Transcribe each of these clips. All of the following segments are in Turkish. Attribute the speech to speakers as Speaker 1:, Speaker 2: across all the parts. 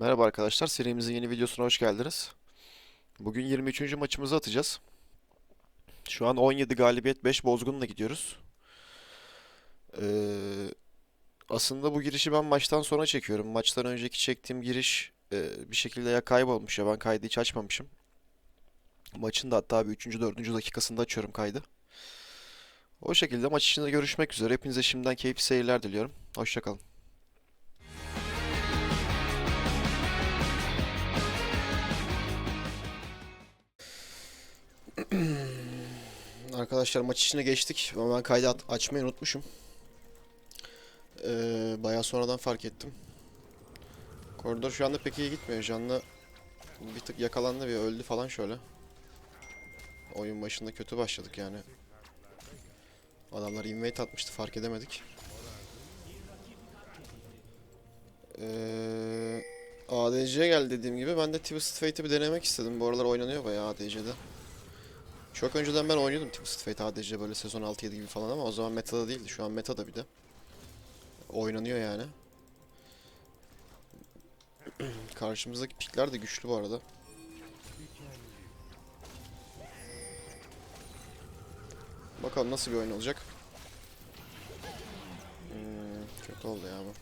Speaker 1: Merhaba arkadaşlar, serimizin yeni videosuna hoş geldiniz. Bugün 23. maçımızı atacağız. Şu an 17 galibiyet 5 bozgunla gidiyoruz. Ee, aslında bu girişi ben maçtan sonra çekiyorum. Maçtan önceki çektiğim giriş e, bir şekilde ya kaybolmuş ya ben kaydı hiç açmamışım. Maçın da hatta bir 3. 4. dakikasında açıyorum kaydı. O şekilde maç içinde görüşmek üzere. Hepinize şimdiden keyifli seyirler diliyorum. Hoşçakalın. Arkadaşlar maç içine geçtik ama ben kaydı açmayı unutmuşum. Ee, bayağı sonradan fark ettim. Koridor şu anda pek iyi gitmiyor. Canlı bir tık yakalandı ve öldü falan şöyle. Oyun başında kötü başladık yani. Adamlar invade atmıştı fark edemedik. Ee, ADC geldi dediğim gibi ben de Twisted Fate'i bir denemek istedim. Bu aralar oynanıyor bayağı ADC'de. Çok önceden ben oynuyordum Twisted Fate ADC böyle sezon 6-7 gibi falan ama o zaman metada değildi. Şu an metada bir de. Oynanıyor yani. Karşımızdaki pikler de güçlü bu arada. Bakalım nasıl bir oyun olacak. Hmm, kötü oldu ya bu.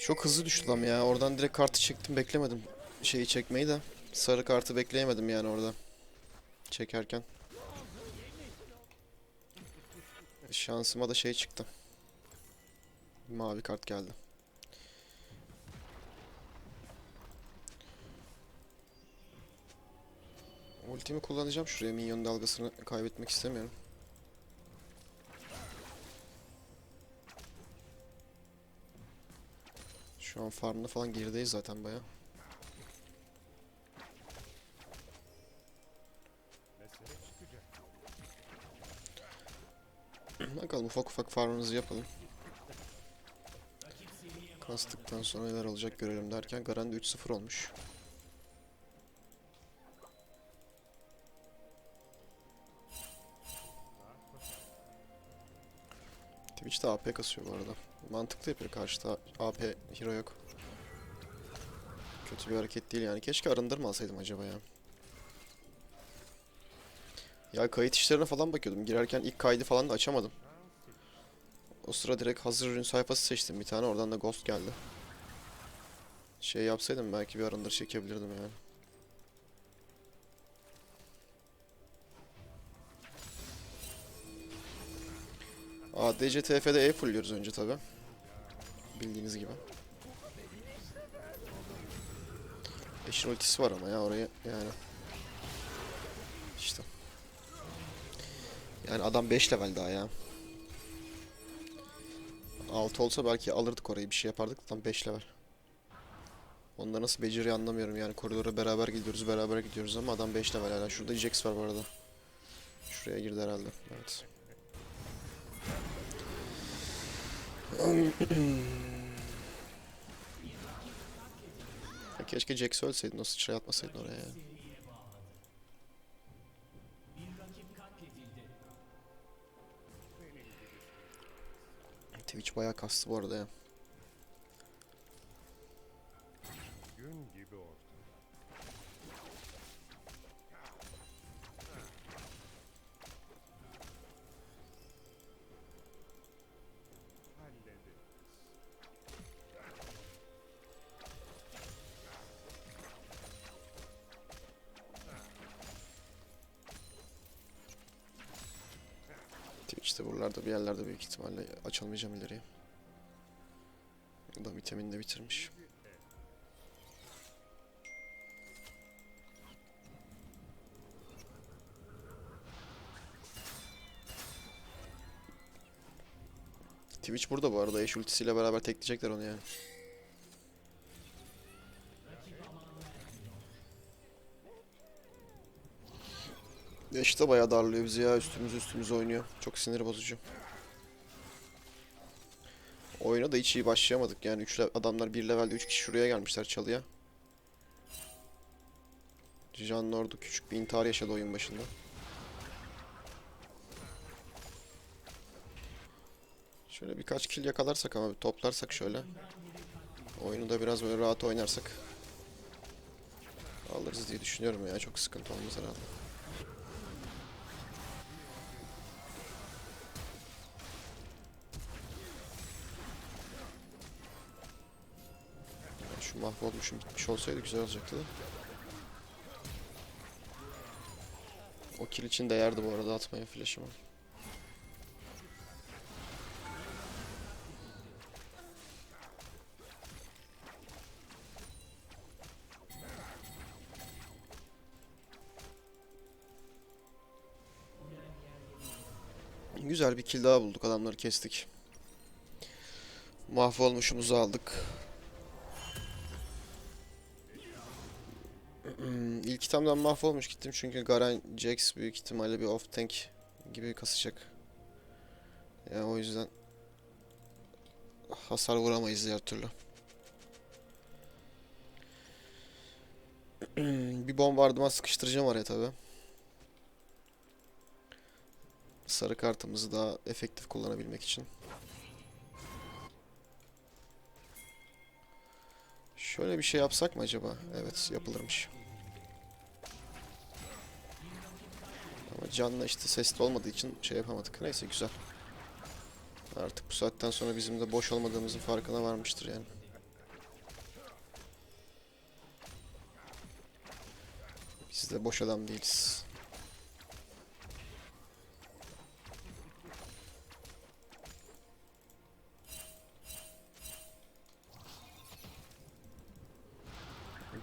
Speaker 1: Çok hızlı düştü adam ya. Oradan direkt kartı çektim beklemedim. Şeyi çekmeyi de. Sarı kartı bekleyemedim yani orada. Çekerken. Şansıma da şey çıktı. Mavi kart geldi. Ultimi kullanacağım şuraya minyon dalgasını kaybetmek istemiyorum. Şu an farmda falan gerideyiz zaten baya. Ufak ufak farmımızı yapalım. Kastıktan sonra neler olacak görelim derken Garan da 3-0 olmuş. Twitch'te AP kasıyor bu arada. Mantıklı yapıyor karşıda AP hero yok. Kötü bir hareket değil yani. Keşke arındırma alsaydım acaba ya. Ya kayıt işlerine falan bakıyordum. Girerken ilk kaydı falan da açamadım. O sıra direkt hazır ürün sayfası seçtim bir tane. Oradan da Ghost geldi. Şey yapsaydım belki bir arındır çekebilirdim yani. ADC TF'de E fullliyoruz önce tabi. Bildiğiniz gibi. Eşin ultisi var ama ya oraya yani. İşte. Yani adam 5 level daha ya. 6 olsa belki alırdık orayı bir şey yapardık tam 5 level. Onda nasıl beceri anlamıyorum yani koridora beraber gidiyoruz beraber gidiyoruz ama adam 5 level hala. Şurada Jax var bu arada. Şuraya girdi herhalde. Evet. Ya keşke Jax ölseydin o sıçrayı atmasaydın oraya ya. Twitch bayağı kastı bu arada ya. Twitch'te buralarda bir yerlerde büyük ihtimalle açılmayacağım ileriye. Adam itemini de bitirmiş. Twitch burada bu arada. Eş ultisiyle beraber tekleyecekler onu yani. Eş de bayağı darlıyor bizi ya. Üstümüz üstümüze oynuyor. Çok sinir bozucu. Oyuna da hiç iyi başlayamadık yani. Üç adamlar bir levelde 3 kişi şuraya gelmişler çalıya. Can Nordu küçük bir intihar yaşadı oyun başında. Şöyle birkaç kill yakalarsak ama toplarsak şöyle. Oyunu da biraz böyle rahat oynarsak. Alırız diye düşünüyorum ya. Çok sıkıntı olmaz herhalde. Mahvolmuşum gitmiş olsaydı güzel olacaktı da. O kill için değerdi bu arada atmaya flash'ımı. Güzel bir kill daha bulduk. Adamları kestik. Mahvolmuşumuzu aldık. İlk itemden mahvolmuş gittim çünkü Garen Jax büyük ihtimalle bir off tank gibi kasacak. Ya o yüzden hasar vuramayız diğer türlü. bir bombardıman sıkıştıracağım oraya tabi. Sarı kartımızı daha efektif kullanabilmek için. Şöyle bir şey yapsak mı acaba? Evet yapılırmış. Ama canla işte sesli olmadığı için şey yapamadık. Neyse güzel. Artık bu saatten sonra bizim de boş olmadığımızın farkına varmıştır yani. Biz de boş adam değiliz.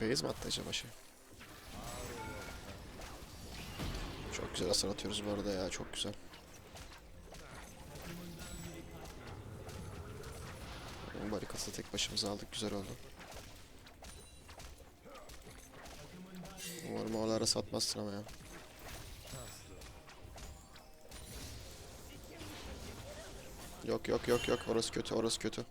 Speaker 1: Beyaz mi attı acaba şey? Çok güzel hasar atıyoruz bu arada ya çok güzel. Barikatı tek başımıza aldık güzel oldu. Umarım oralara satmazsın ama ya. Yok yok yok yok orası kötü orası kötü.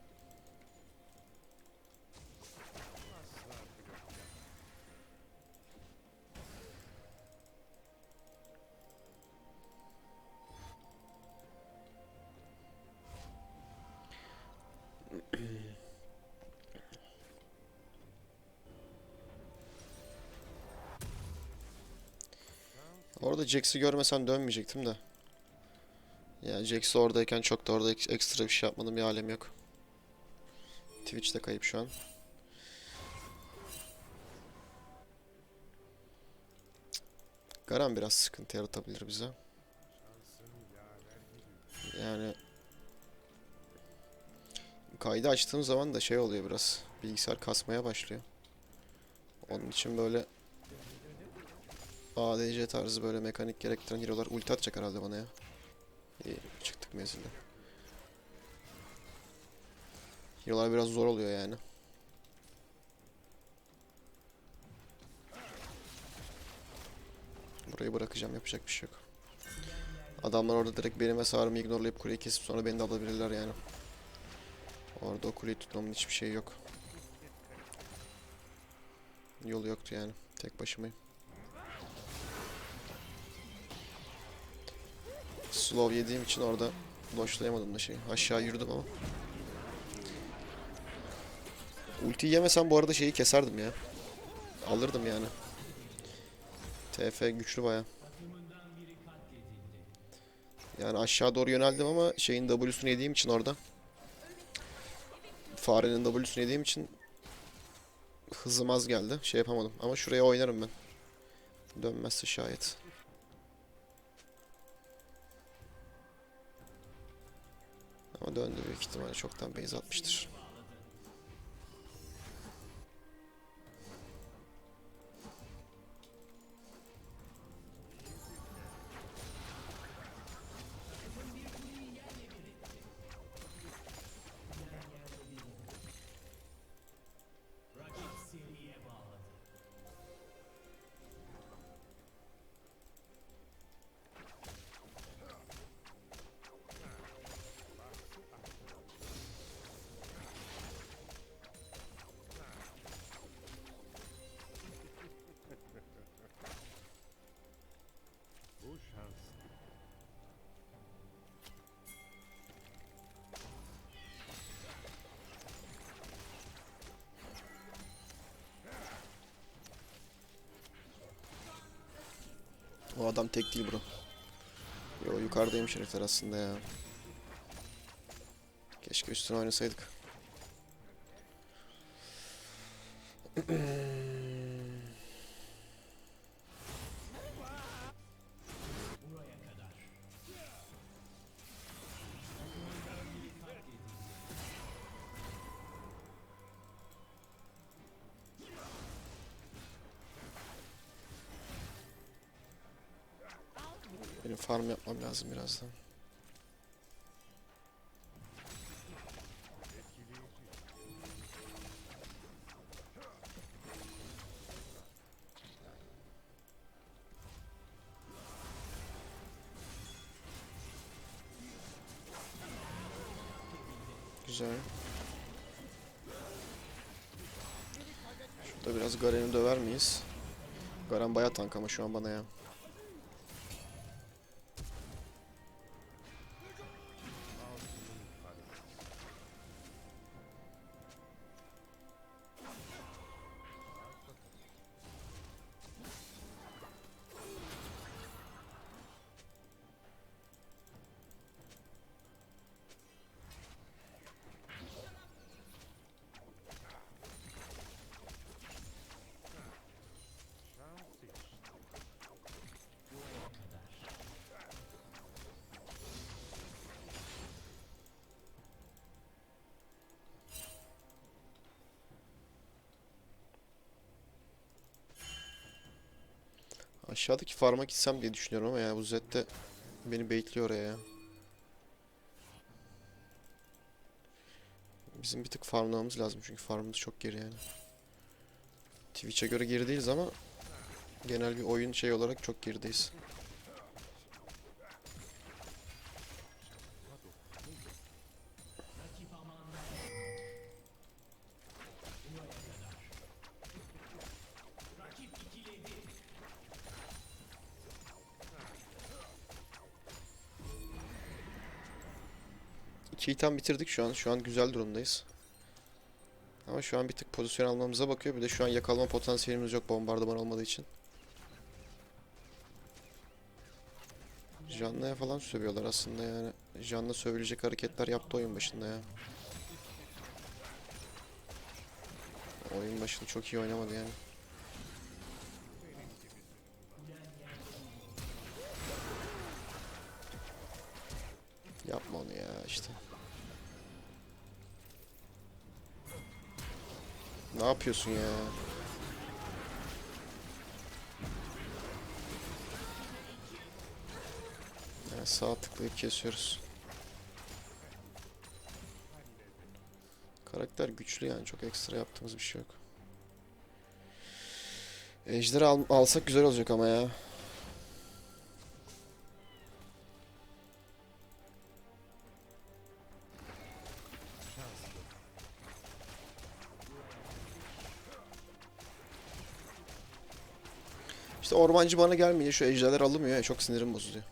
Speaker 1: Orada Jax'i görmesen dönmeyecektim de. Yani Jax oradayken çok da orada ek- ekstra bir şey yapmadım bir alem yok. Twitch'te kayıp şu an. Garan biraz sıkıntı yaratabilir bize. Yani kaydı açtığım zaman da şey oluyor biraz. Bilgisayar kasmaya başlıyor. Onun için böyle ADC tarzı böyle mekanik gerektiren hero'lar ulti atacak herhalde bana ya. İyi çıktık menzilde. Hero'lar biraz zor oluyor yani. Burayı bırakacağım yapacak bir şey yok. Adamlar orada direkt benim hasarımı ignorelayıp kuleyi kesip sonra beni de alabilirler yani. Orada o kuleyi tutmamın hiçbir şeyi yok. Yolu yoktu yani. Tek başımayım. Slow yediğim için orada doşlayamadım da şey. Aşağı yürüdüm ama. Ultiyi yemesem bu arada şeyi keserdim ya. Alırdım yani. TF güçlü baya. Yani aşağı doğru yöneldim ama şeyin W'sunu yediğim için orada. Farenin W'sunu yediğim için hızım az geldi. Şey yapamadım. Ama şuraya oynarım ben. Dönmezse şayet. Ama döndü büyük ihtimalle çoktan base atmıştır. O adam tek değil bro. Yo yukarıdaymış herifler aslında ya. Keşke üstüne oynasaydık. farm yapmam lazım birazdan. Güzel. Şurada biraz Garen'i döver miyiz? Garen bayağı tank ama şu an bana ya. Aşağıdaki farma gitsem diye düşünüyorum ama ya bu Zed de beni baitliyor oraya ya. Bizim bir tık farmlamamız lazım çünkü farmımız çok geri yani. Twitch'e göre geri değiliz ama genel bir oyun şey olarak çok gerideyiz. İki item bitirdik şu an. Şu an güzel durumdayız. Ama şu an bir tık pozisyon almamıza bakıyor. Bir de şu an yakalama potansiyelimiz yok bombardıman olmadığı için. Janna'ya falan sövüyorlar aslında yani. Janna sövülecek hareketler yaptı oyun başında ya. Oyun başında çok iyi oynamadı yani. Yapıyorsun ya? Ya sağ tıklayıp kesiyoruz. Karakter güçlü yani çok ekstra yaptığımız bir şey yok. Ejder'i al- alsak güzel olacak ama ya. Ormancı bana gelmeyince şu ejderler alınmıyor ya çok sinirim bozuluyor.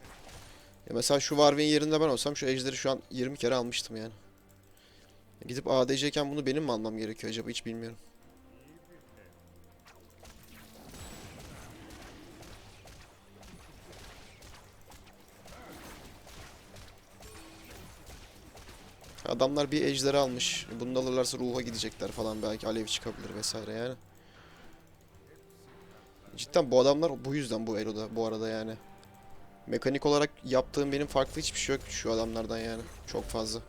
Speaker 1: Ya mesela şu Warwick'in yerinde ben olsam şu ejderi şu an 20 kere almıştım yani. Gidip ADC iken bunu benim mi almam gerekiyor acaba hiç bilmiyorum. Adamlar bir ejderi almış. Bunu alırlarsa ruha gidecekler falan belki alev çıkabilir vesaire yani. Cidden bu adamlar bu yüzden bu Elo'da bu arada yani. Mekanik olarak yaptığım benim farklı hiçbir şey yok şu adamlardan yani. Çok fazla.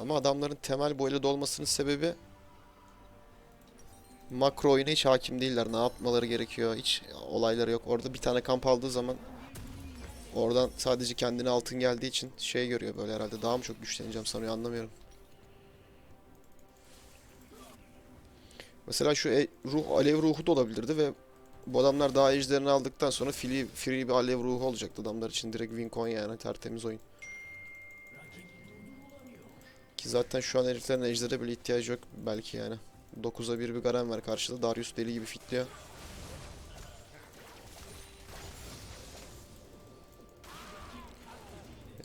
Speaker 1: Ama adamların temel bu Elo'da olmasının sebebi makro oyuna hiç hakim değiller. Ne yapmaları gerekiyor hiç olayları yok. Orada bir tane kamp aldığı zaman oradan sadece kendine altın geldiği için şey görüyor böyle herhalde. Daha mı çok güçleneceğim sanıyor anlamıyorum. Mesela şu e- ruh alev ruhu da olabilirdi ve bu adamlar daha ejderini aldıktan sonra free, free bir alev ruhu olacaktı adamlar için direkt win coin yani tertemiz oyun. Ki zaten şu an heriflerin ejdere bile ihtiyacı yok belki yani. 9'a 1 bir Garen var karşıda. Darius deli gibi fitliyor.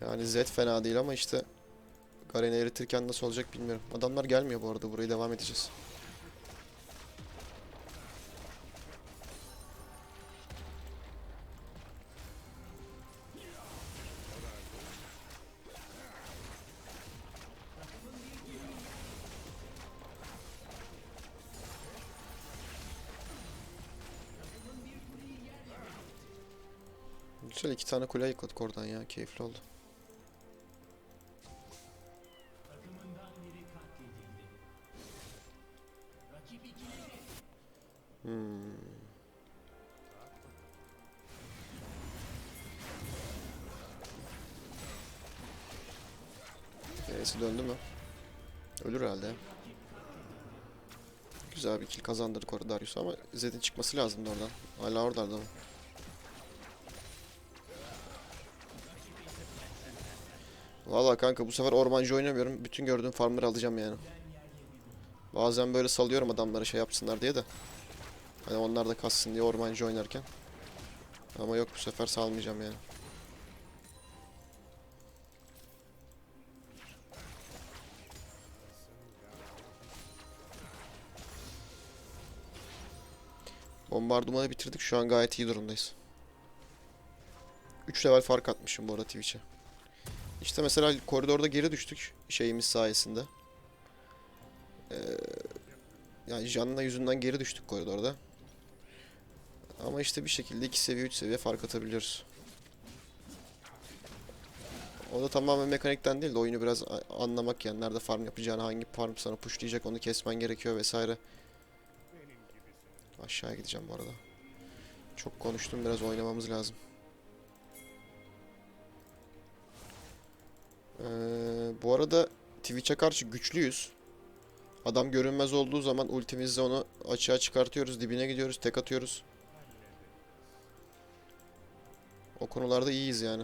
Speaker 1: Yani Zed fena değil ama işte Garen'i eritirken nasıl olacak bilmiyorum. Adamlar gelmiyor bu arada buraya devam edeceğiz. Güzel iki tane kule yıkladık oradan ya. Keyifli oldu. Hmm. Neyse döndü mü? Ölür herhalde. Güzel bir kill kazandırdık orada Darius'a ama Zed'in çıkması lazımdı oradan. Hala oradaydı ama. Valla kanka bu sefer ormancı oynamıyorum. Bütün gördüğüm farmları alacağım yani. Bazen böyle salıyorum adamlara şey yapsınlar diye de. Hani onlar da kassın diye ormancı oynarken. Ama yok bu sefer salmayacağım yani. Bombardımanı bitirdik. Şu an gayet iyi durumdayız. 3 level fark atmışım bu arada Twitch'e. İşte mesela koridorda geri düştük şeyimiz sayesinde. Ee, yani Janna yüzünden geri düştük koridorda. Ama işte bir şekilde 2 seviye 3 seviye fark atabiliyoruz. O da tamamen mekanikten değil de oyunu biraz anlamak yani nerede farm yapacağını, hangi farm sana pushlayacak onu kesmen gerekiyor vesaire. Aşağıya gideceğim bu arada. Çok konuştum biraz oynamamız lazım. Ee, bu arada Twitch'e karşı güçlüyüz. Adam görünmez olduğu zaman ultimizle onu açığa çıkartıyoruz, dibine gidiyoruz, tek atıyoruz. O konularda iyiyiz yani.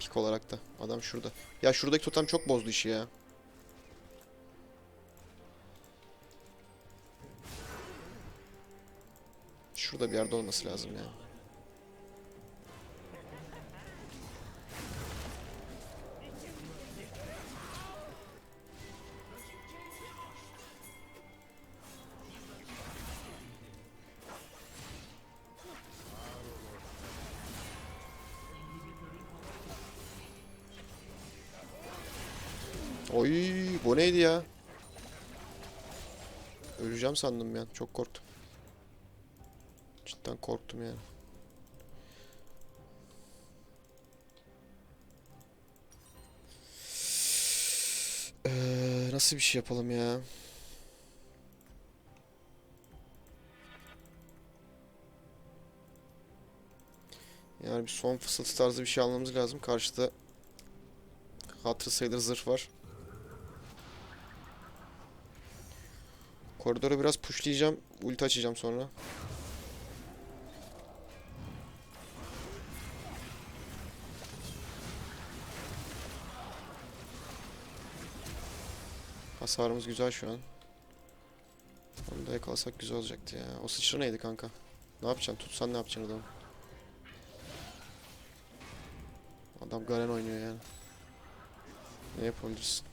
Speaker 1: Pik olarak da. Adam şurada. Ya şuradaki totem çok bozdu işi ya. Şurada bir yerde olması lazım ya. Oy, Öleceğim sandım ya. Çok korktum. Cidden korktum yani. Ee, nasıl bir şey yapalım ya? Yani bir son fısıltı tarzı bir şey almamız lazım. Karşıda hatırı sayılır zırh var. Koridoru biraz pushlayacağım. Ulti açacağım sonra. Hasarımız güzel şu an. Onu da yakalasak güzel olacaktı ya. O sıçra neydi kanka? Ne yapacaksın? Tutsan ne yapacaksın adamı? Adam Garen oynuyor yani. Ne yapabilirsin?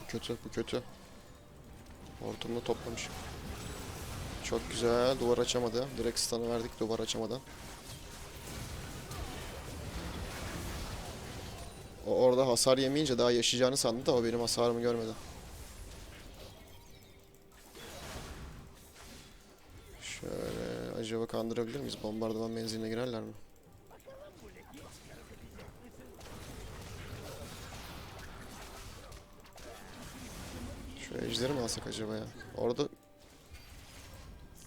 Speaker 1: Bu kötü, bu kötü. Hortumunu toplamışım. Çok güzel. Duvar açamadı. Direkt stun'ı verdik duvar açamadan. O orada hasar yemeyince daha yaşayacağını sandı da o benim hasarımı görmedi. Şöyle acaba kandırabilir miyiz? Bombardıman menziline girerler mi? Ejderi mi alsak acaba ya? Orada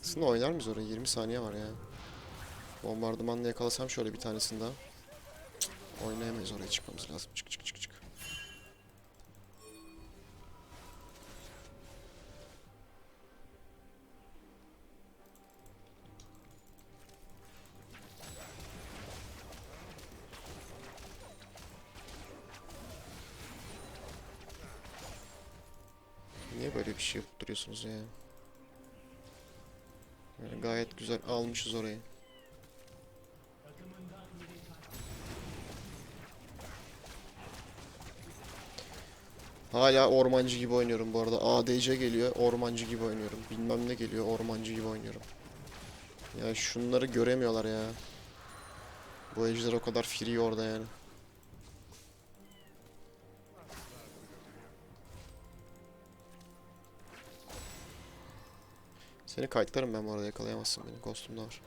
Speaker 1: aslında oynar mıyız oraya? 20 saniye var ya. Bombardımanla yakalasam şöyle bir tanesini daha. Cık, Oynayamayız oraya çıkmamız lazım. Çık çık çık şey yapıp ya? Yani gayet güzel almışız orayı. Hala ormancı gibi oynuyorum bu arada. ADC geliyor, ormancı gibi oynuyorum. Bilmem ne geliyor, ormancı gibi oynuyorum. Ya şunları göremiyorlar ya. Bu ejder o kadar free orada yani. Seni kayıtlarım ben bu arada yakalayamazsın beni. Ghost'um da var.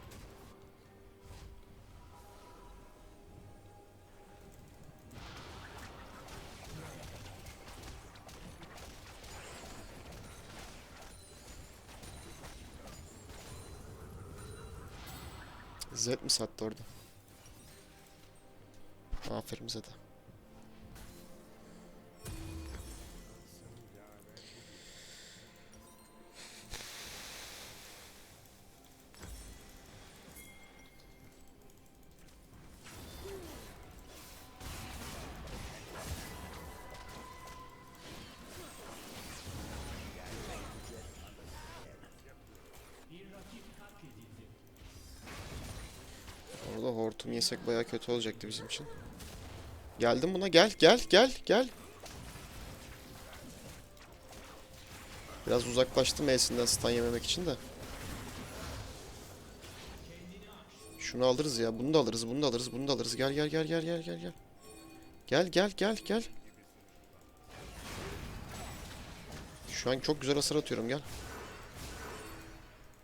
Speaker 1: Zed mi sattı orada? Aferin Zed'e. Yesek baya kötü olacaktı bizim için. Geldim buna gel gel gel gel. Biraz uzaklaştım E'sinden stun yememek için de. Şunu alırız ya. Bunu da alırız. Bunu da alırız. Bunu da alırız. Gel gel gel gel gel gel gel. Gel gel gel gel. Şu an çok güzel hasar atıyorum gel.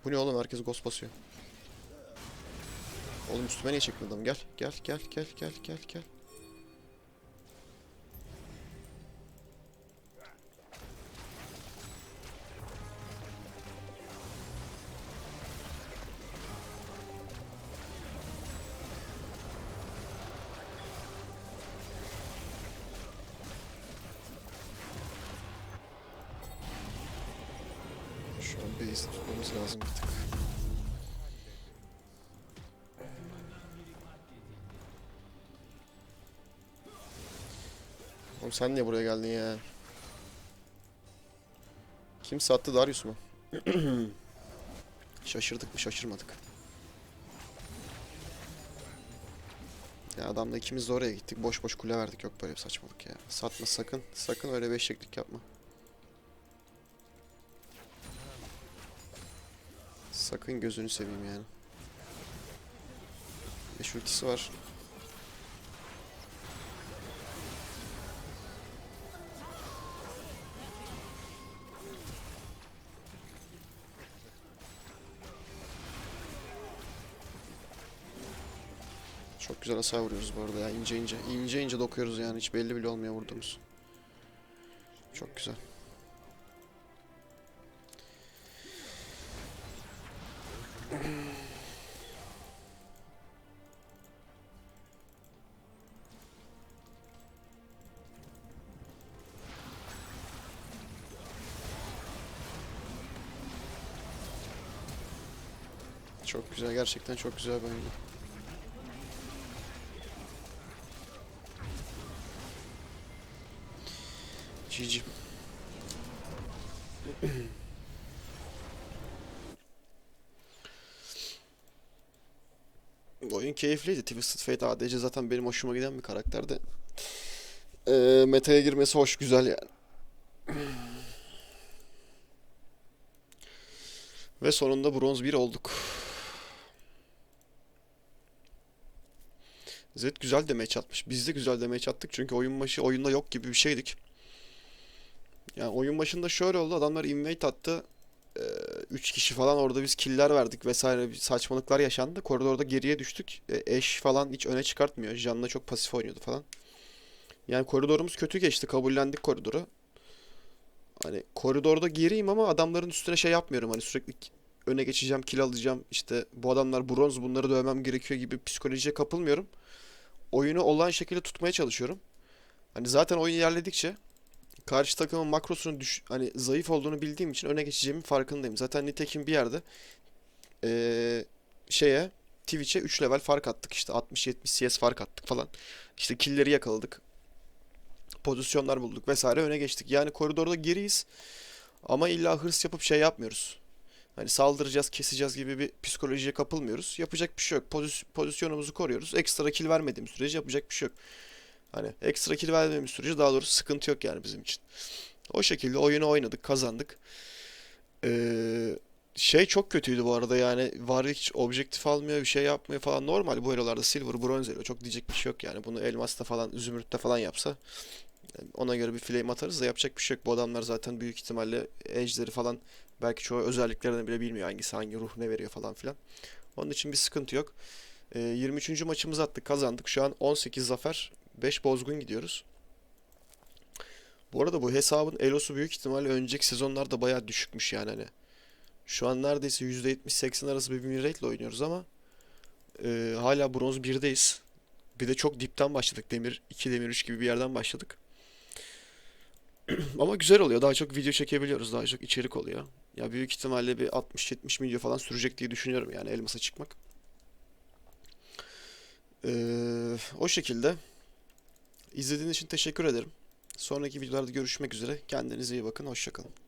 Speaker 1: Bu ne oğlum herkes ghost basıyor. Oğlum üstüme niye çektin adam? Gel, gel, gel, gel, gel, gel, gel. Şu an base tutmamız lazım bir tık. Sen niye buraya geldin ya? Kim sattı Darius mu? Şaşırdık mı şaşırmadık. Ya adamla ikimiz de oraya gittik. Boş boş kule verdik. Yok böyle bir saçmalık ya. Satma sakın. Sakın öyle bir yapma. Sakın gözünü seveyim yani. Beş ultisi var. Çok güzel hasar vuruyoruz bu arada ya ince ince. ince ince dokuyoruz yani hiç belli bile olmuyor vurduğumuz. Çok güzel. Çok güzel gerçekten çok güzel bir oyundu. Bu oyun keyifliydi. Twisted Fate ADC zaten benim hoşuma giden bir karakterdi. Ee, meta'ya girmesi hoş, güzel yani. Ve sonunda bronz 1 olduk. Zed güzel damage atmış. Biz de güzel damage attık çünkü oyun başı oyunda yok gibi bir şeydik. Yani oyun başında şöyle oldu. Adamlar invade attı. 3 kişi falan orada biz killer verdik vesaire bir saçmalıklar yaşandı. Koridorda geriye düştük. E, Ashe falan hiç öne çıkartmıyor. Janna çok pasif oynuyordu falan. Yani koridorumuz kötü geçti. Kabullendik koridoru. Hani koridorda geriyim ama adamların üstüne şey yapmıyorum. Hani sürekli öne geçeceğim, kill alacağım. İşte bu adamlar bronz bunları dövmem gerekiyor gibi psikolojiye kapılmıyorum. Oyunu olan şekilde tutmaya çalışıyorum. Hani zaten oyun ilerledikçe karşı takımın makrosunun düş hani zayıf olduğunu bildiğim için öne geçeceğimin farkındayım. Zaten nitekim bir yerde eee, şeye Twitch'e 3 level fark attık işte 60-70 CS fark attık falan. İşte killleri yakaladık. Pozisyonlar bulduk vesaire öne geçtik. Yani koridorda geriyiz. Ama illa hırs yapıp şey yapmıyoruz. Hani saldıracağız, keseceğiz gibi bir psikolojiye kapılmıyoruz. Yapacak bir şey yok. Pozis- pozisyonumuzu koruyoruz. Ekstra kill vermediğimiz sürece yapacak bir şey yok. Hani ekstra kill vermediğimiz sürece daha doğrusu sıkıntı yok yani bizim için. O şekilde oyunu oynadık, kazandık. Ee, şey çok kötüydü bu arada yani Warwick hiç objektif almıyor, bir şey yapmıyor falan. Normal bu elolarda silver, bronze elo çok diyecek bir şey yok yani. Bunu elmasta falan, zümrütte falan yapsa ona göre bir flame atarız da yapacak bir şey yok. Bu adamlar zaten büyük ihtimalle ejder'i falan Belki çoğu özelliklerini bile bilmiyor. Hangisi hangi ruh ne veriyor falan filan. Onun için bir sıkıntı yok. Ee, 23. maçımızı attık kazandık. Şu an 18 zafer 5 bozgun gidiyoruz. Bu arada bu hesabın elosu büyük ihtimalle önceki sezonlarda bayağı düşükmüş yani hani. Şu an neredeyse %70-80 arası bir win rate ile oynuyoruz ama e, hala bronz 1'deyiz. Bir de çok dipten başladık. Demir 2, Demir 3 gibi bir yerden başladık. Ama güzel oluyor. Daha çok video çekebiliyoruz. Daha çok içerik oluyor. Ya büyük ihtimalle bir 60-70 milyon falan sürecek diye düşünüyorum yani elmasa çıkmak. Ee, o şekilde. İzlediğiniz için teşekkür ederim. Sonraki videolarda görüşmek üzere. Kendinize iyi bakın. Hoşçakalın.